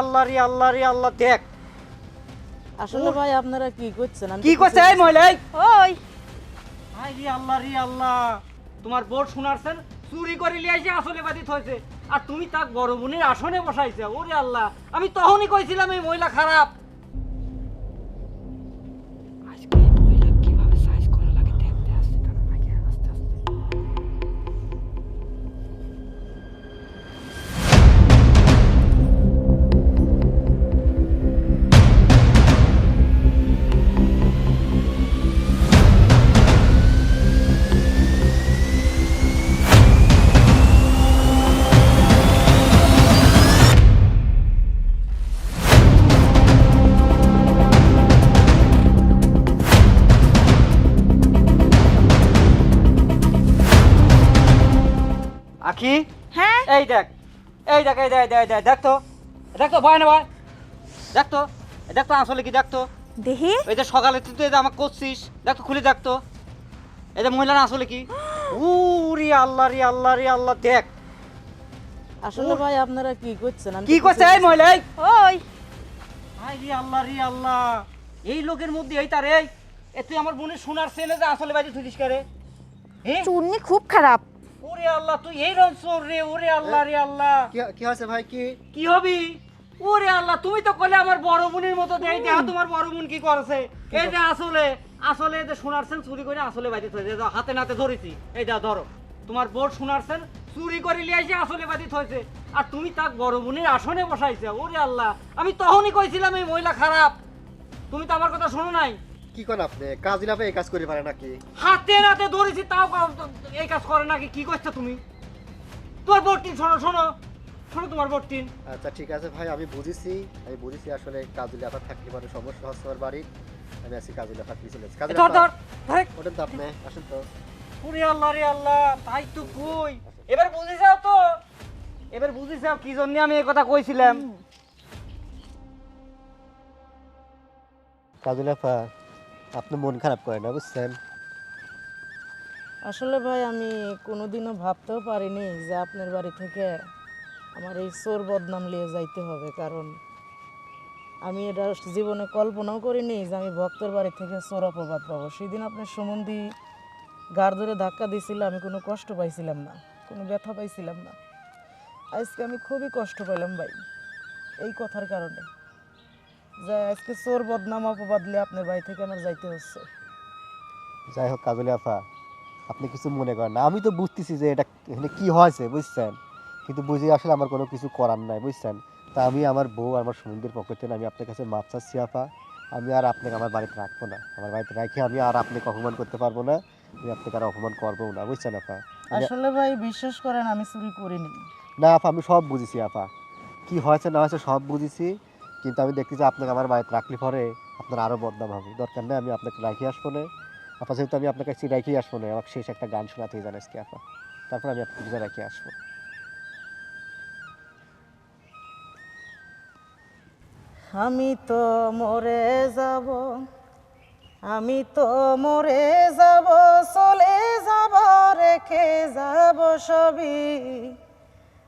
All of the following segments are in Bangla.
আল্লাহ রে আল্লাহ রে আল্লাহ দেখ। আসলে ভাই আপনারা কি করছেন? কি করছে? এই মহিলা ওই। ভাই রে আল্লাহ। রে আল্লাহ তোমার বোর্ড শোনারছেন চুরি করে লিয়ে আসলে বাদিত হয়েছে আর তুমি তাক বড় বোনের আসনে বসাইছে। ওরে আল্লাহ আমি তখনই কইছিলাম এই মহিলা খারাপ। দেখ। এই দেখ এই দেখ দেখ, দেখ দেখ তো। দেখ তো ভয় না ভয়। দেখ তো দেখ তো আসলে কি দেখ তো। দেখি এই যে সকালে তুই তো এই যে আমাকে করছিস দেখ তো খুলে দেখ তো। এই যে মহিলা না আসলে কি? উরি আল্লাহ রে আল্লাহ রে আল্লাহ দেখ। আসলে ভাই আপনারা কি করছেন? কি করছে? এই মহিলা এই। ওই। হাই রে আল্লাহ রে আল্লাহ। এই লোকের মধ্যে এই তার এই। এ তুই আমার বোনের সোনার ছেলে যে আসলে বাজি থুদিস করে হ্যাঁ চুন্নি খুব খারাপ। ওরে আল্লাহ তুই এই রকম চোর রে ওরে আল্লাহ রে আল্লাহ। কি- হয়েছে ভাই কি? কি হবি? ওরে আল্লাহ তুমি তো কলে আমার বড় বোনের মতো দেই দেহ তোমার বড় বোন কি করছে? এই যে আসলে আসলে এই যে সোনারছেন চুরি করে আসলে বাজি থইছে হাতে নাতে ধরেছি। এই যা ধরো। তোমার বোর্ড সোনারছেন চুরি করে লিয়ে এসে আসলে বাজি থইছে আর তুমি তাক বড় বোনের আসনে বসাইছে ওরে আল্লাহ। আমি তখনই কইছিলাম এই মহিলা খারাপ। তুমি তো আমার কথা শোনো নাই। কি করেন আপনি? কাজ আপনি এই কাজ করে পারে নাকি? হাতে নাতে ধরেছি তাও এই কাজ করে নাকি? কি করছ তুমি? তোমার বোর্ডটিন শোনো শোনো। শোনো তোমার বোর্ডটিন আচ্ছা ঠিক আছে ভাই আমি বুঝেছি। আমি বুঝেছি আসলে কাজুলি আপার থাকলে পারে সমস্যা হচ্ছে আমার বাড়ি আমি আছি কাজুলি আপার পিছনে আছি কাজুলি ধর ধর ধর। ওঠেন তো আপনি আসেন তো। ওরে আল্লাহ রে আল্লাহ তাই তো কই? এবার বুঝে যাও তো। এবার বুঝে যাও কি জন্য আমি এই কথা কইছিলাম। কাজুলি আপা আপনি মন খারাপ করেন না, বুঝছেন? আসলে ভাই, আমি কোনোদিনও ভাবতেও পারিনি যে আপনার বাড়ি থেকে আমার এই চোর বদনাম নিয়ে যাইতে হবে, কারণ আমি এটা জীবনে কল্পনাও করিনি যে আমি ভক্তের বাড়ি থেকে চোর অপবাদ পাবো। সেদিন আপনার সম্বন্ধী গাড় ধরে ধাক্কা দিয়েছিল, আমি কোনো কষ্ট পাইছিলাম না, কোনো ব্যথা পাইছিলাম না। আজকে আমি খুবই কষ্ট পেলাম ভাই, এই কথার কারণে। যে আজকে চোর বদনাম অপবাদ নিয়ে আপনার বাড়ি থেকে আমার যাইতে হচ্ছে। যাই হোক কাজুলি আপা আপনি কিছু মনে করেন না। আমি তো বুঝতেছি যে এটা এখানে কি হয়েছে বুঝছেন? কিন্তু বুঝি আসলে আমার কোনো কিছু করার নাই বুঝছেন? তা আমি আমার বউ আমার সুমন্দির পক্ষ থেকে আমি আপনার কাছে মাপ চাচ্ছি আপা। আমি আর আপনাকে আমার বাড়িতে রাখব না। আমার বাড়িতে রাখি আমি আর আপনাকে অপমান করতে পারব না। আমি আপনাকে আর অপমান করব না বুঝছেন আপা? আসলে ভাই বিশ্বাস করেন আমি চুরি করিনি। না আপা আমি সব বুঝেছি আপা। কি হয়েছে না হয়েছে সব বুঝেছি। কিন্তু আমি দেখছি যে আপনাকে আমার বাড়িতে রাখলে পরে আপনার আরও বদনাম হবে। দরকার নেই, আমি আপনাকে রাখি আসব না। আপা যেহেতু আমি আপনার কাছে রাখি আসব না, আমাকে শেষ একটা গান শোনাতে জানাস কি আপা। তারপর আমি আপনাকে রাখি আসব। আমি তো মরে যাব, আমি তো মরে যাব, চলে যাব, রেখে যাব সবই।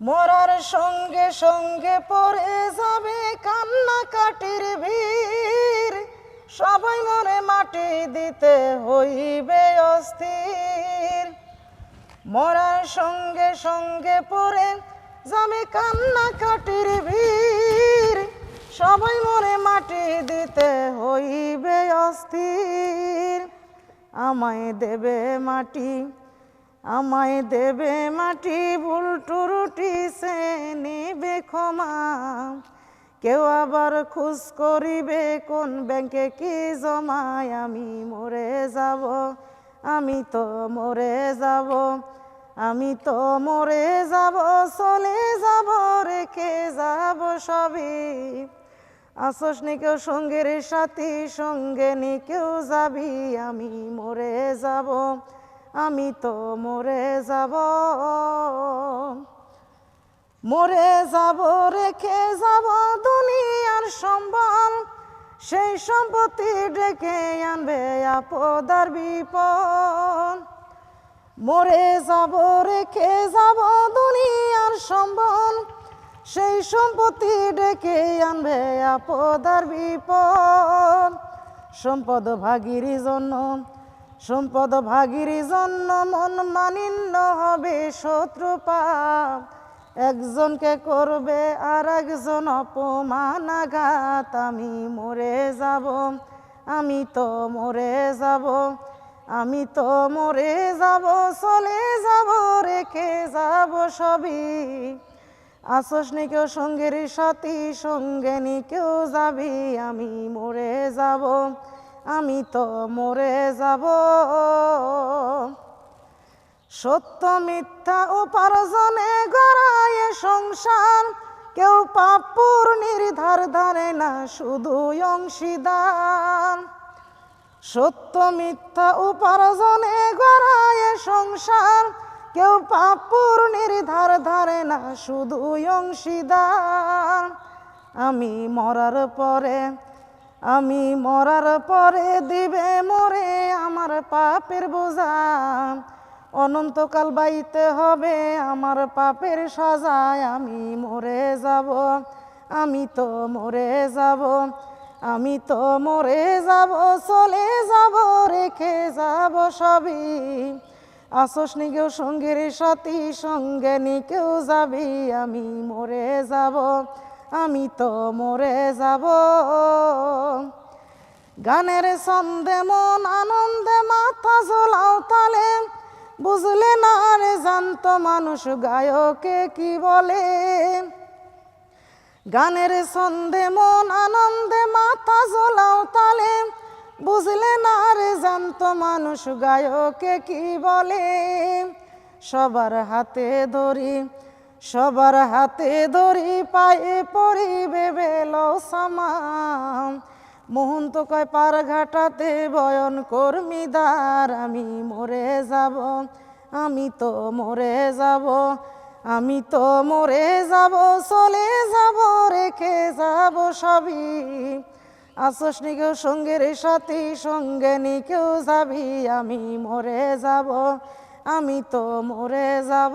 মরার সঙ্গে সঙ্গে পরে যাবে কান্না কাটির ভিড়। সবাই মনে মাটি দিতে হইবে অস্থির। মরার সঙ্গে সঙ্গে পরে যাবে কান্না কাটির ভিড়। সবাই মনে মাটি দিতে হইবে অস্থির। আমায় দেবে মাটি আমায় দেবে মাটি ভুল টুরুটি সে নিবে ক্ষমা। কেউ আবার খুশ করিবে, কোন ব্যাংকে কি জমায়? আমি মরে যাব, আমি তো মরে যাব, আমি তো মরে যাব, চলে যাব, রেখে যাব সবই। আসস নি কেউ সঙ্গের সাথী, সঙ্গে নি কেউ যাবি, আমি মরে যাব। আমি তো মরে যাব। মরে যাব, রেখে যাব দুনিয়ার সম্বল। সেই সম্পত্তি ডেকে আনবে আপদার বিপদ। মরে যাব, রেখে যাব দুনিয়ার সম্বল। সেই সম্পত্তি ডেকে আনবে আপদার বিপদ। সম্পদ ভাগির জন্য সম্পদ ভাগির জন্য মন মানিন্য হবে শত্রু পাপ। একজনকে করবে আর একজন অপমানাঘাত। আমি মরে যাব, আমি তো মরে যাব, আমি তো মরে যাব, চলে যাব, রেখে যাব সবই। আসস নি কেউ সঙ্গের সাথী, সঙ্গে নি কেউ যাবি, আমি মরে যাব। আমি তো মরে যাব। সত্য, মিথ্যা উপার্জনে গড়ায় সংসার। কেউ পাপুর নির্ধার ধারে না শুধু অংশীদার। সত্য, মিথ্যা উপার্জনে গড়ায় সংসার। কেউ পাপুর নির্ধার ধারে না শুধু অংশীদার। আমি মরার পরে আমি মরার পরে দিবে মরে আমার পাপের বোঝা। অনন্তকাল বাইতে হবে আমার পাপের সাজায়, আমি মরে যাব, আমি তো মরে যাব, আমি তো মরে যাব, চলে যাব, রেখে যাব সবই। আসস নি কেউ সঙ্গের সাথী, সঙ্গে নি কেউ যাবি, আমি মরে যাব। আমি তো মরে যাব। গানের ছন্দে মন, আনন্দে মাথা ঝোলাও তালে। বুঝলে না রে জানতো মানুষ গায়কে কি বলে। গানের ছন্দে মন, আনন্দে মাথা ঝোলাও তালে। বুঝলে না রে জানতো মানুষ গায়কে কি বলে। সবার হাতে ধরি সবার হাতে ধরি পায়ে পড়ি বেবেল সামাম মোহন তো কয়, পার ঘাটাতে বয়ন কর্মীদার আমি মরে যাব, আমি তো মরে যাব, আমি তো মরে যাব, চলে যাব, রেখে যাব সবই। আসস নি কেউ সঙ্গের সাথী, সঙ্গে নি কেউ যাবি, আমি মরে যাব আমি তো মরে যাব।